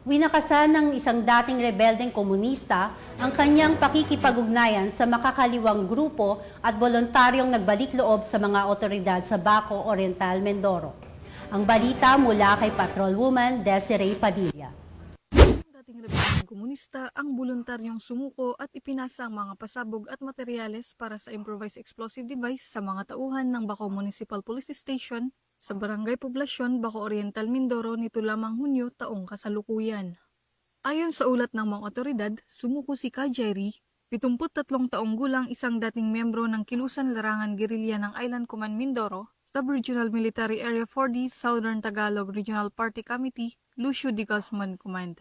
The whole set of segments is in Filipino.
winakasan ng isang dating rebeldeng komunista ang kanyang pakikipag-ugnayan sa makakaliwang grupo at voluntaryong nagbalik loob sa mga otoridad sa Baco Oriental, Mindoro. Ang balita mula kay Patrolwoman Desiree Padilla. dating rebeldeng komunista ang voluntaryong sumuko at ipinasa ang mga pasabog at materyales para sa improvised explosive device sa mga tauhan ng Baco Municipal Police Station sa Barangay Poblasyon, Baco Oriental, Mindoro nito lamang Hunyo taong kasalukuyan. Ayon sa ulat ng mga otoridad, sumuko si Kajeri, 73 taong gulang isang dating membro ng Kilusan Larangan Guerrilla ng Island Command Mindoro, Sub-Regional Military Area 4D Southern Tagalog Regional Party Committee, Lucio Di Guzman Command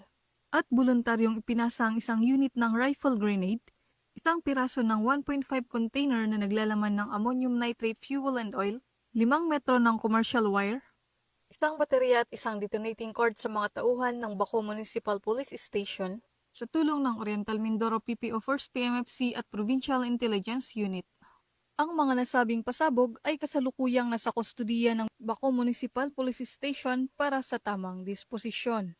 at voluntaryong ipinasa ang isang unit ng rifle grenade, isang piraso ng 1.5 container na naglalaman ng ammonium nitrate fuel and oil, 5 metro ng commercial wire, isang baterya at isang detonating cord sa mga tauhan ng Baco Municipal Police Station sa tulong ng Oriental Mindoro PPO 1st PMFC at Provincial Intelligence Unit. Ang mga nasabing pasabog ay kasalukuyang nasa kustudiya ng Baco Municipal Police Station para sa tamang disposisyon.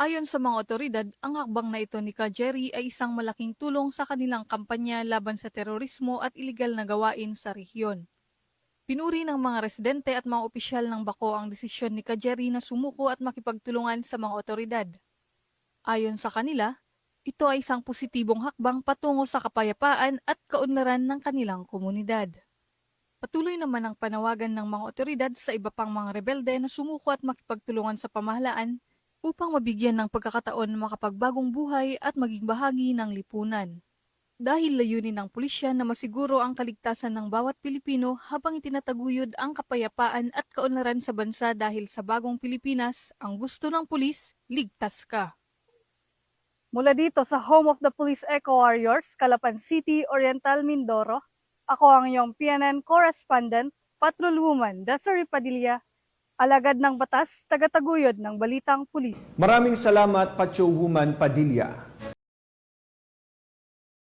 Ayon sa mga otoridad, ang hakbang na ito ni Kajeri ay isang malaking tulong sa kanilang kampanya laban sa terorismo at ilegal na gawain sa rehiyon. Pinuri ng mga residente at mga opisyal ng Bako ang desisyon ni Kajeri na sumuko at makipagtulungan sa mga otoridad. Ayon sa kanila, ito ay isang positibong hakbang patungo sa kapayapaan at kaunlaran ng kanilang komunidad. Patuloy naman ang panawagan ng mga otoridad sa iba pang mga rebelde na sumuko at makipagtulungan sa pamahalaan upang mabigyan ng pagkakataon na makapagbagong buhay at maging bahagi ng lipunan. Dahil layunin ng pulisya na masiguro ang kaligtasan ng bawat Pilipino habang itinataguyod ang kapayapaan at kaunlaran sa bansa dahil sa bagong Pilipinas, ang gusto ng pulis, ligtas ka. Mula dito sa home of the Police Eco Warriors, Calapan City, Oriental, Mindoro, ako ang iyong PNN correspondent, Patrolwoman Desiree Padilla, alagad ng batas, tagataguyod ng balitang pulis. Maraming salamat, Pacho Woman Padilla.